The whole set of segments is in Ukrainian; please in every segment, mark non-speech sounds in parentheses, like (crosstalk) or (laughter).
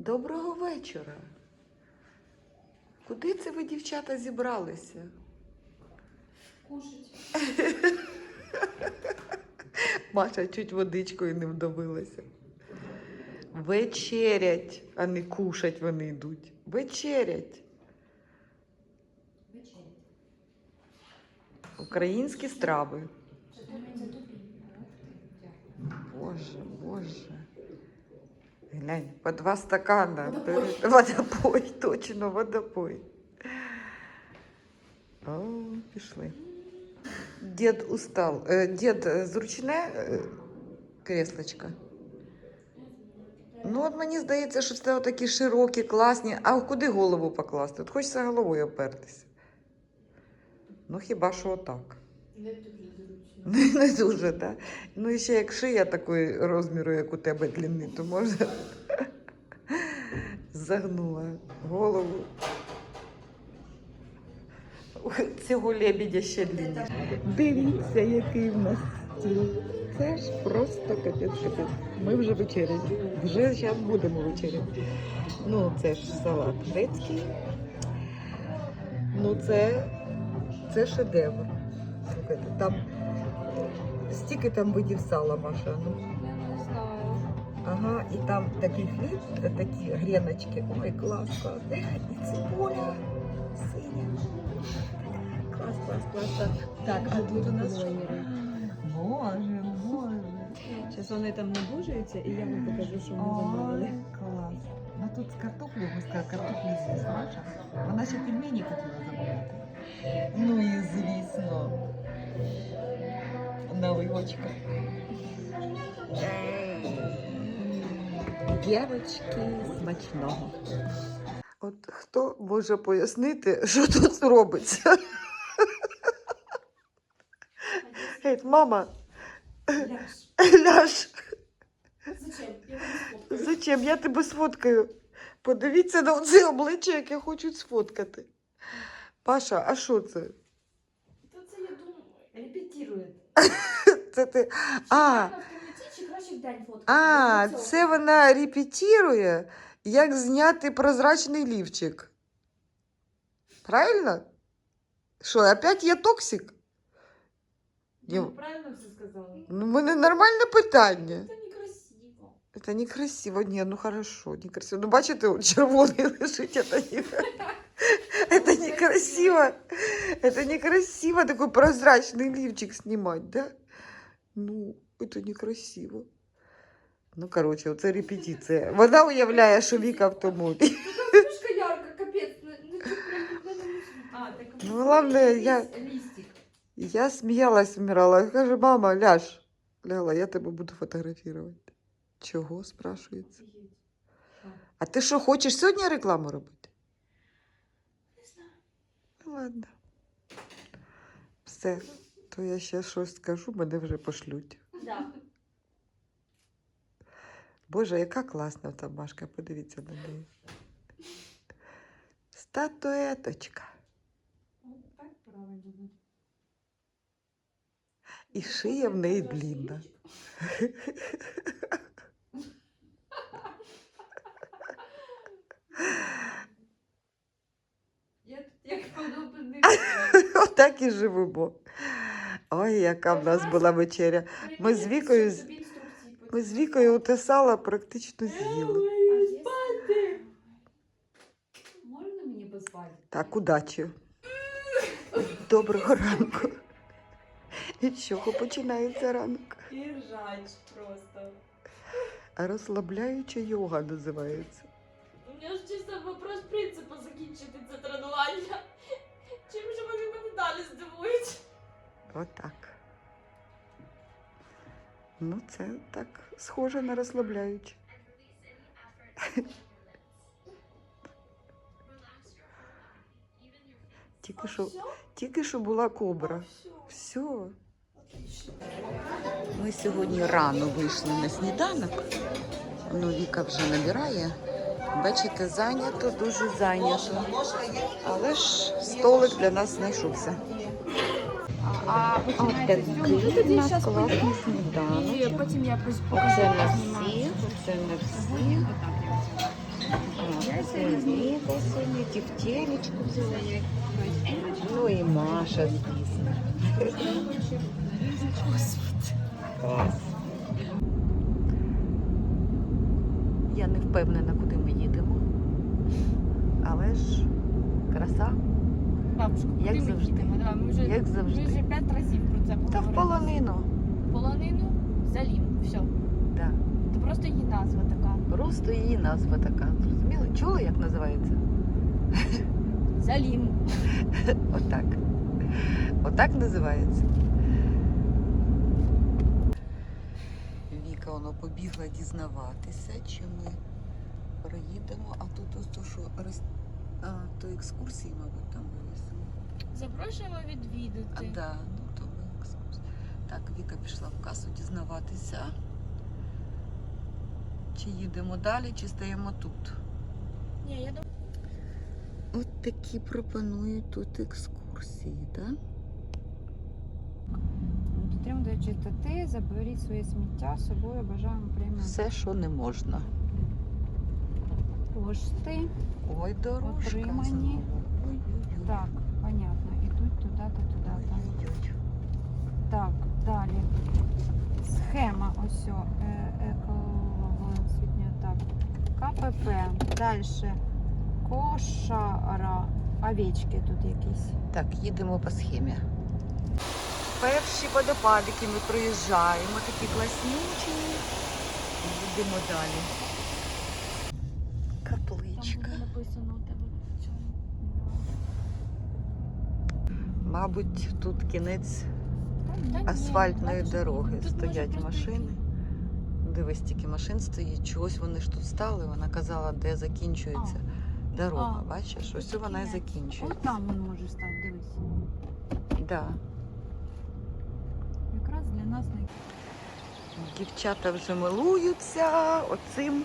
Доброго вечора. Куди це ви, дівчата, зібралися? Кушать. (laughs) Маша чуть водичкою не вдавилася. Вечерять, а не кушать вони йдуть. Вечерять. Вечерять. Українські страви. Боже, боже. Глянь, по два стакана. Водопой, (laughs) точно, водопой. О, пішли. Дід устал. Е, Дід, е, зручне е, креслочко? Ну, от мені здається, що це такі широкі, класні. А куди голову покласти? От хочеться головою опертися. Ну, хіба що отак. Не дуже зручно. Не, дуже, так. Ну і ще як шия такої розміру, як у тебе длини, то може (laughs) загнула голову. Цього лебедя ще длинніше. Дивіться, який в нас стіл. Це ж просто капець капець. Ми вже вечеряли. Вже зараз будемо вечеряти. Ну, це ж салат грецький. Ну, це, це шедевр. Там стільки там видів сала, Маша. Ну, ага, і там такий хліб, е, такі гріночки. Ой, клас, клас. І цибуля синя. Клас, клас, клас. клас. Так, а тут у нас. що? Боже, боже. Зараз вони там набужуються, і я вам покажу, що ми замовили. Ой, клас. Ну тут з картоплею, ми сказали, картоплю з'їсть, Маша. Вона ще пельмені хотіла замовити. Ну і звісно. Наливочка. Дівочки, смачного. От хто може пояснити, що тут робиться? Геть, мама, Ляж. ляж. Зачем? Я. Зачем? Я тебе сфоткаю. Подивіться на оце обличчя, яке хочуть сфоткати. Паша, а що це? Та це, я думаю, репетирує. Це ти. А. Чи краще в день фоткати? а, Для цього. це вона репетирує, як зняти прозрачний лівчик. Правильно? Що, опять я токсик? Ну, правильно все сказала. Ну, в мене нормальне питання. Це некрасиво. Это некрасиво. Ні, ну хорошо, некрасиво. Ну, бачите, от червоний лежить, это не... (laughs) Это некрасиво. Это некрасиво такой прозрачный лифчик снимать, да? Ну, это некрасиво. Ну, короче, це репетиція. Вона уявляє, що Віка в тому. Така вспышка ярка, капець. Ну, ну, це прям в мене не- А, так Ну, головне, я- Листик. Я сміялась, вмирала. Каже, мама, ляж. Ляла, я тебе буду фотографувати. Чого, спрашується? А ти що, хочеш сьогодні рекламу робити? Не знаю. Ну, ладно. Все, то я ще щось скажу, мене вже пошлють. Да. Боже, яка класна та Машка, подивіться на неї. Статуеточка. Так правильно. І шия в неї длінна. (laughs) Я тут як подобний. Отак і живемо. Ой, яка в нас була вечеря. Ми з Вікою Ми з Вікою те сало практично з'їли. Можна мені поспати? Так, удачі. Доброго ранку. Від чого починається ранок? І ржач просто. Розслабляюча йога називається. У мене ж чисто вопрос принципу закінчити це тренування. Далі здивують? Отак. Ну, це так схоже на розслабляюче. Тільки що, тільки що була кобра. Все. Ми сьогодні рано вийшли на сніданок. Ну, Віка вже набирає. Бачите, зайнято, дуже зайнято. Але ж столик для нас знайшовся. А такий у нас класний сніданок. потім я Це на всі, це на всі. красуня, тефтелечку взяла. Ну і Маша, звісно. Клас. Я не впевнена, куди ми їдемо. Але ж краса, Бабушка, Як куди ми завжди. їдемо? Да, ми вже, як ми вже п'ять разів про це Та в поговорили. полонину. Полонину Залім. Все. Да. Це просто її назва така. Просто її назва така. Зрозуміли? Чули, як називається? Залім. (laughs) Отак. Отак називається. Віка воно побігла дізнаватися, чи ми проїдемо, а тут ось то, що роз... а, то екскурсії, мабуть, там вивісимо. Запрошуємо А, відвідати. да, ну то ви екскурсії. Так, Віка пішла в касу дізнаватися. Чи їдемо далі, чи стаємо тут. Ні, я думаю, От такі пропонують тут екскурсії, так? Дотримуйте чистоти, заберіть своє сміття з собою, бажаємо приймати Все, що не можна. Кошти. Ой, дорожка. Отримані. Так, понятно. Ідуть туди-то, туди-то. Так, далі. Схема ось о, е. Так. КПП. Далі. Кошара. Овечки тут якісь. Так, їдемо по схемі. Перші водопадики ми проїжджаємо, такі класнючі. Їдемо далі. Там Капличка. буде написано у тебе в цьому. Мабуть, тут кінець асфальтної дороги. Стоять машини. Дивись, стільки машин стоїть. Чогось вони ж тут стали. Вона казала, де закінчується дорога. Бачиш, ось вона і закінчується. Ось там він може стати, дивись. Да. Якраз для нас не Дівчата вже милуються оцим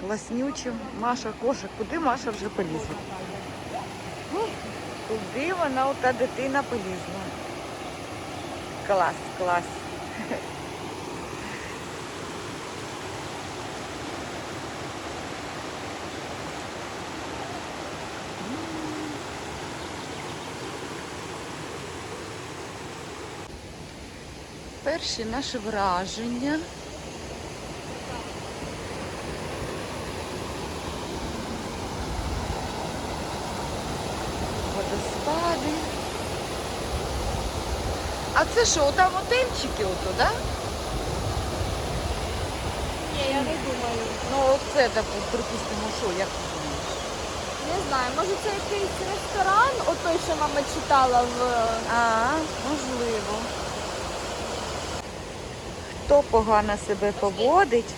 класнючим. Маша, Коша, куди Маша вже полізла? Ну, Куди вона ота дитина полізла? Клас, клас. Перші наші враження. А це що, там отельчики ото, да? Ні, я не думаю. Ну, оце, так, припустимо, що, як ти думаєш? Не знаю, може це якийсь ресторан, от той, що мама читала в. А, можливо. Хто погано себе поводить?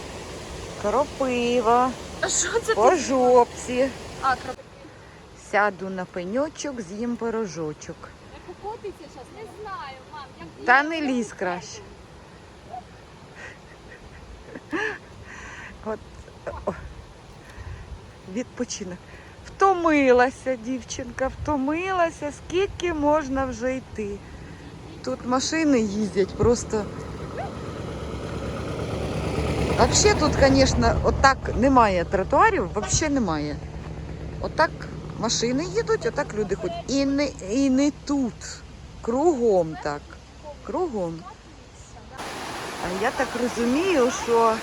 Кропива, А що це по жопці. А, кроп... Сяду на пеньочок, з'їм пирожочок. Як охотиться зараз? Не знаю, Та не лізь краще. От відпочинок. Втомилася дівчинка, втомилася, скільки можна вже йти. Тут машини їздять просто. Взагалі тут, звісно, отак немає тротуарів, взагалі немає. Отак машини їдуть, отак люди ходять. І не, і не тут. Кругом так. Кругом. Я так розумію, що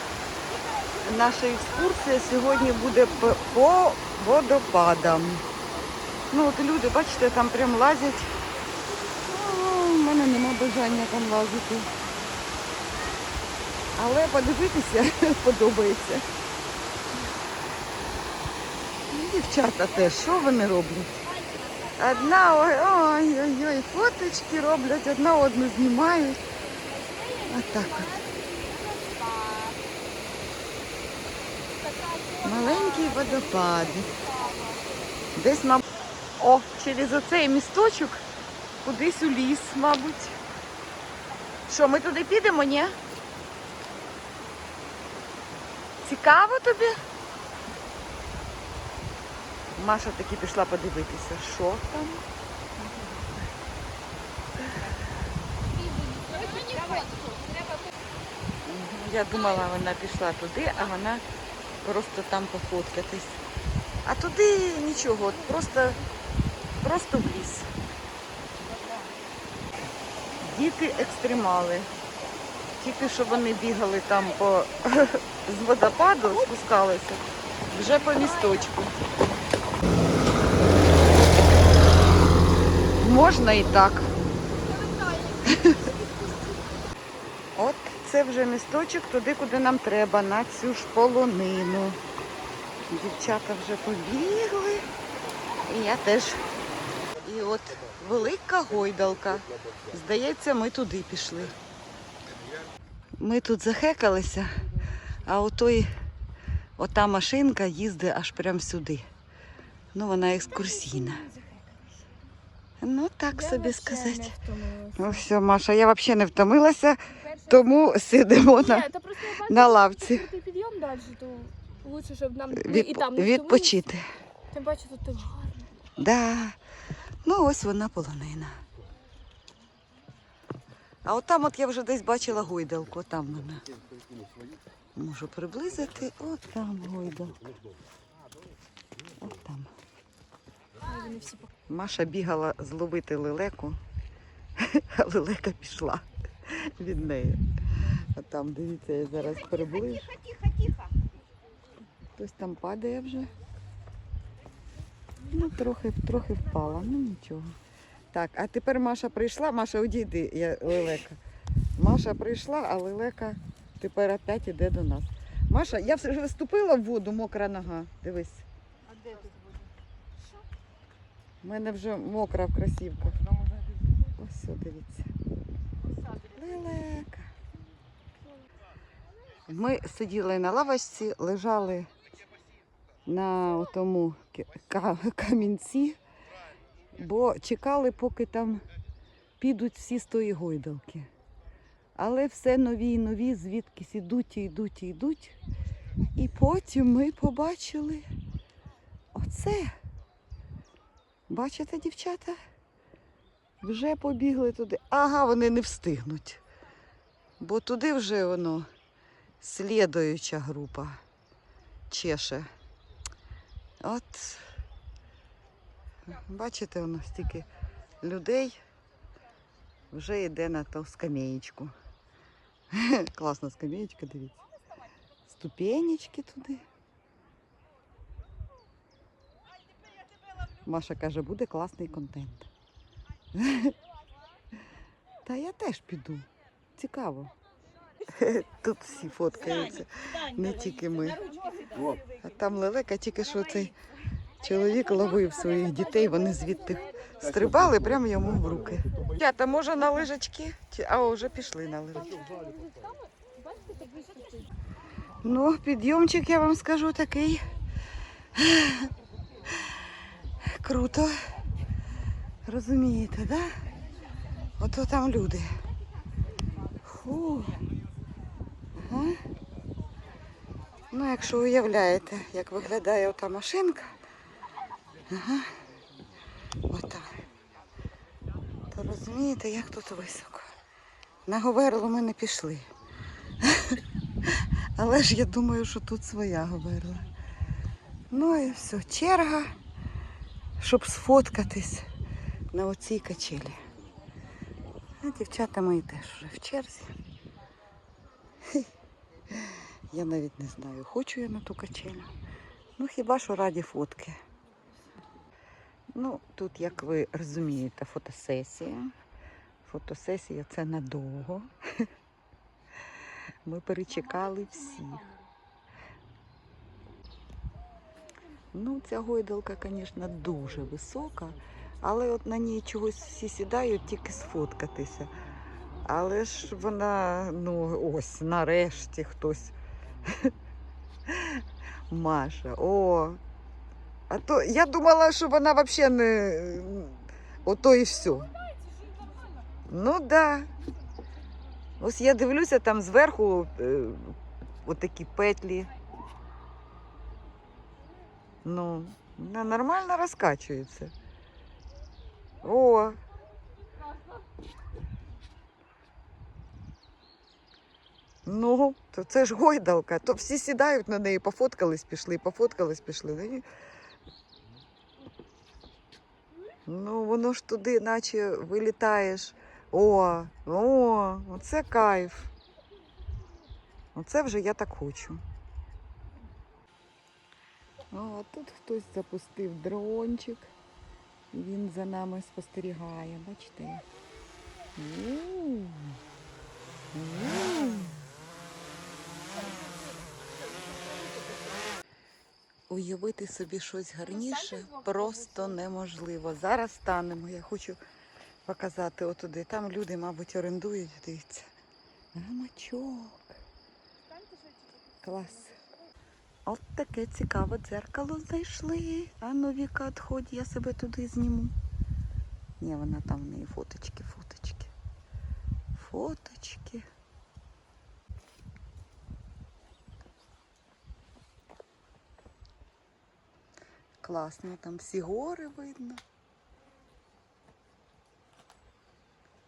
наша екскурсія сьогодні буде по, водопадам. Ну от люди, бачите, там прям лазять. У мене нема бажання там лазити. Але подивитися (laughs) подобається. Дівчата теж, що вони роблять? Одна ой, ой, ой, ой, фоточки роблять, одна одну знімають. Отак от. Маленький водопад. Десь, мабуть, о, через оцей місточок кудись у ліс, мабуть. Що, ми туди підемо, ні? Цікаво тобі? Маша таки пішла подивитися, що там. Я думала, вона пішла туди, а вона просто там пофоткатись. А туди нічого, просто, просто в ліс. Діти екстремали. Тільки що вони бігали там по з водопаду, спускалися, вже по місточку. Можна і так. От це вже місточок туди, куди нам треба, на цю ж полонину. Дівчата вже побігли. І я теж. І от велика гойдалка. Здається, ми туди пішли. Ми тут захекалися, а отой, ота машинка їздить аж прямо сюди. Ну, вона екскурсійна. Ну, так собі сказати. Ну все, Маша, я взагалі не втомилася, тому сидимо на, Ні, та просто я бачу, на лавці що ти підйом далі, то лучше, щоб нам ми і там не відпочити. втомились. Тим паче тут так гарно. Да. Ну, ось вона полонина. А от там от я вже десь бачила гойдалку, там вона. Можу приблизити, от там гойдалка. От там. Ай, Вони всі Маша бігала зловити лелеку, (laughs) а лелека пішла (laughs) від неї. А там, дивіться, я зараз приближу. Хтось там падає вже. Ну, трохи, трохи впала, ну нічого. Так, а тепер Маша прийшла. Маша, одійди, я лелека. Маша прийшла, а лелека тепер опять іде до нас. Маша, я вже вступила в воду, мокра нога. Дивись. А де тут буде? У мене вже мокра в кросівках. Ось дивіться. Лелека. Ми сиділи на лавочці, лежали на тому камінці, бо чекали, поки там підуть всі з тої гойдалки. Але все нові і нові, звідкись ідуть і йдуть і йдуть. І потім ми побачили оце. Бачите, дівчата? Вже побігли туди. Ага, вони не встигнуть. Бо туди вже воно слідуюча група чеше. От, бачите, воно стільки людей вже йде на ту скамеєчку. (laughs) Класна скамеєчка, дивіться. Ступенечки туди. Маша каже, буде класний контент. (laughs) Та я теж піду. Цікаво. (laughs) Тут всі фоткаються, не тільки ми. А там лелека, тільки що цей чоловік ловив своїх дітей, вони звідти стрибали прямо йому в руки. Дята, може на лижачки? А вже пішли на лижачки. Бачите, так близько. Ну, підйомчик, я вам скажу, такий. Круто. Розумієте, да? Ото там люди. Фу. Ага. Ну, якщо уявляєте, як виглядає ота машинка. Ага. Ота. То розумієте, як тут високо. На Говерло ми не пішли. (laughs) Але ж я думаю, що тут своя говорила. Ну і все, черга, щоб сфоткатись на оцій качелі. А дівчата мої теж вже в черзі. (laughs) Я навіть не знаю, хочу я на ту качелю. Ну хіба що раді фотки. Ну, тут, як ви розумієте, фотосесія. Фотосесія це надовго. (laughs) Ми перечекали всіх. Ну, ця гойдалка, звісно, дуже висока, але от на ній чогось всі сідають тільки сфоткатися. Але ж вона, ну, ось, нарешті хтось. (laughs) Маша, о. А то я думала, що вона взагалі не. Ото і все. Ну так. Да. Ось я дивлюся там зверху е, отакі петлі. Ну, вона нормально розкачується. О. Ну, то це ж гойдалка. То всі сідають на неї, пофоткались, пішли, пофоткались, пішли. Ну, Ну, воно ж туди, наче вилітаєш. О, о, оце кайф. Оце вже я так хочу. О, а тут хтось запустив дрончик. Він за нами спостерігає, бачите? Уявити собі щось гарніше просто неможливо. Зараз станемо. Я хочу показати отуди. Там люди, мабуть, орендують, дивіться. Гамачок. Клас. От таке цікаве дзеркало знайшли. А ну, Віка, відходь, я себе туди зніму. Ні, вона там в неї фоточки, фоточки. Фоточки. Класно, там всі гори видно.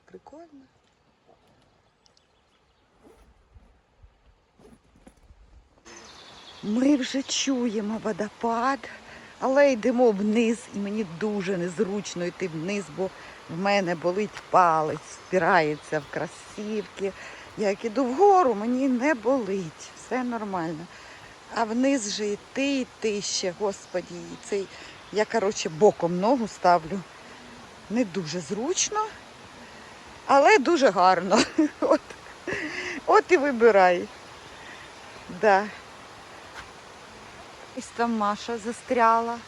Прикольно. Ми вже чуємо водопад, але йдемо вниз, і мені дуже незручно йти вниз, бо в мене болить палець, впирається в красівки. Як іду вгору, мені не болить, все нормально. А вниз же йти, йти ще, господі, і цей, я, коротше, боком ногу ставлю. Не дуже зручно, але дуже гарно. (laughs) От, от і вибирай. Да. Ось там Маша застряла.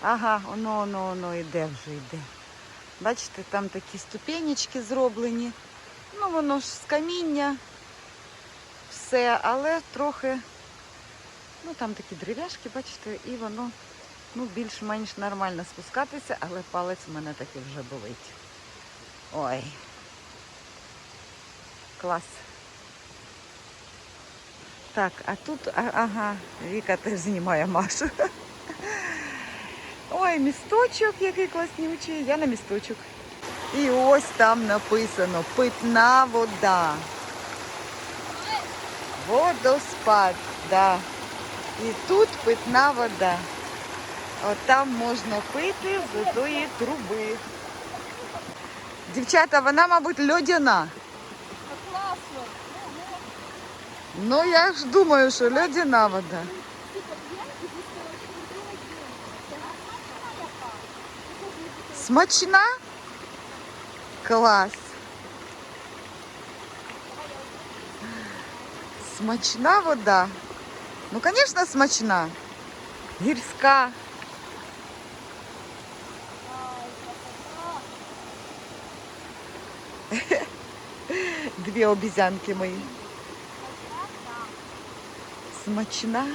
Ага, воно, воно, воно йде вже йде. Бачите, там такі ступенечки зроблені. Ну, воно ж з каміння, все, але трохи, ну там такі дерев'яшки, бачите, і воно ну, більш-менш нормально спускатися, але палець у мене таки вже болить. Ой. Клас. Так, а тут, ага, Віка теж знімає Машу. Ой, місточок, який класнючий. Я на місточок. І ось там написано питна вода. Водоспад, да. І тут питна вода. От там можна пити з тої труби. Дівчата, вона, мабуть, льодяна. Ну, я ж думаю, що льодяна вода. Смачна? Клас. Смачна вода. Ну, звісно, смачна. Гірська. (laughs) Дві обізянки мої. Смачна.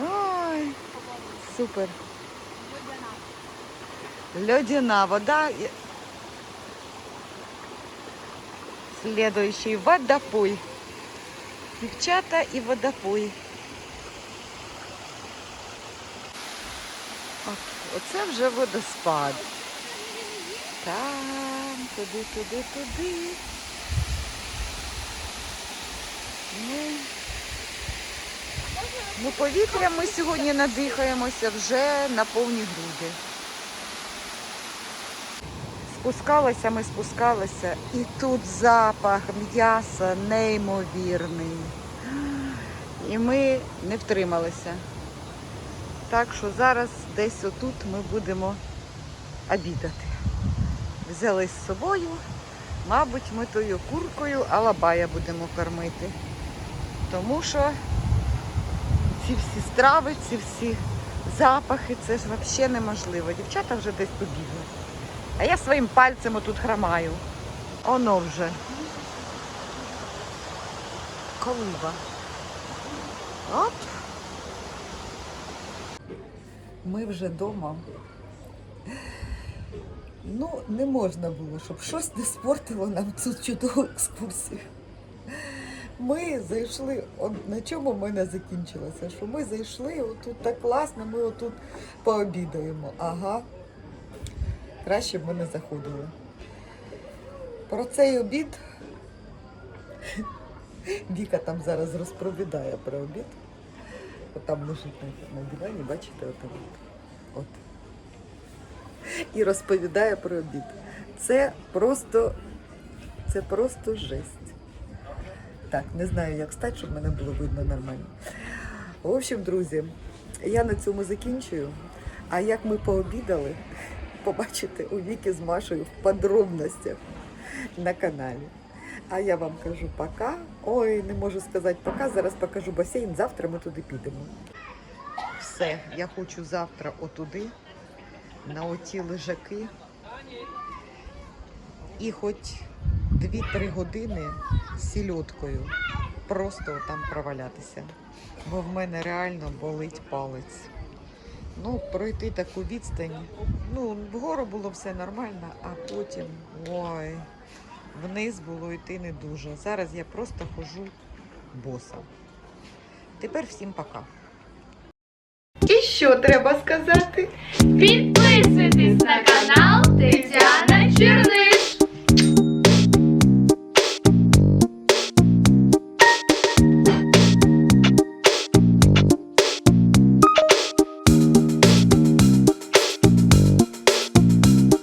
Ой, супер. Льодяна вода. И- Следующий водопой. Дівчата і водопой. От, оце вже водоспад. Там, туди, туди, туди. Ну, повітря ми сьогодні надихаємося вже на повні груди. Спускалися ми, спускалися, і тут запах м'яса неймовірний. І ми не втрималися. Так що зараз десь отут ми будемо обідати. Взяли з собою, мабуть, ми тою куркою алабая будемо кормити. Тому що ці всі страви, ці всі запахи, це ж взагалі неможливо. Дівчата вже десь побігли. А я своїм пальцем отут хромаю. Оно вже. Колива. Оп. Ми вже вдома. Ну, не можна було, щоб щось не спортило нам цю чудову екскурсію. Ми зайшли, на чому в мене закінчилося, що ми зайшли, отут так класно, ми отут пообідаємо. Ага. Краще б ми не заходили. Про цей обід (laughs) Віка там зараз розповідає про обід. От там лежить на дивані, бачите, от обід. От. І розповідає про обід. Це просто, це просто жесть. Так, не знаю, як стати, щоб мене було видно нормально. В общем, друзі, я на цьому закінчую. А як ми пообідали, (laughs) побачите у Віки з Машею в подробностях на каналі. А я вам кажу пока. Ой, не можу сказати пока. Зараз покажу басейн. Завтра ми туди підемо. Все, я хочу завтра отуди, на оті лежаки. І хоч 2-3 години сільоткою просто там провалятися. Бо в мене реально болить палець. Ну, пройти таку відстань. Ну, вгору було все нормально, а потім ой, вниз було йти не дуже. Зараз я просто хожу боса. Тепер всім пока. І що треба сказати? Підписуйтесь на канал Тетяна Черни.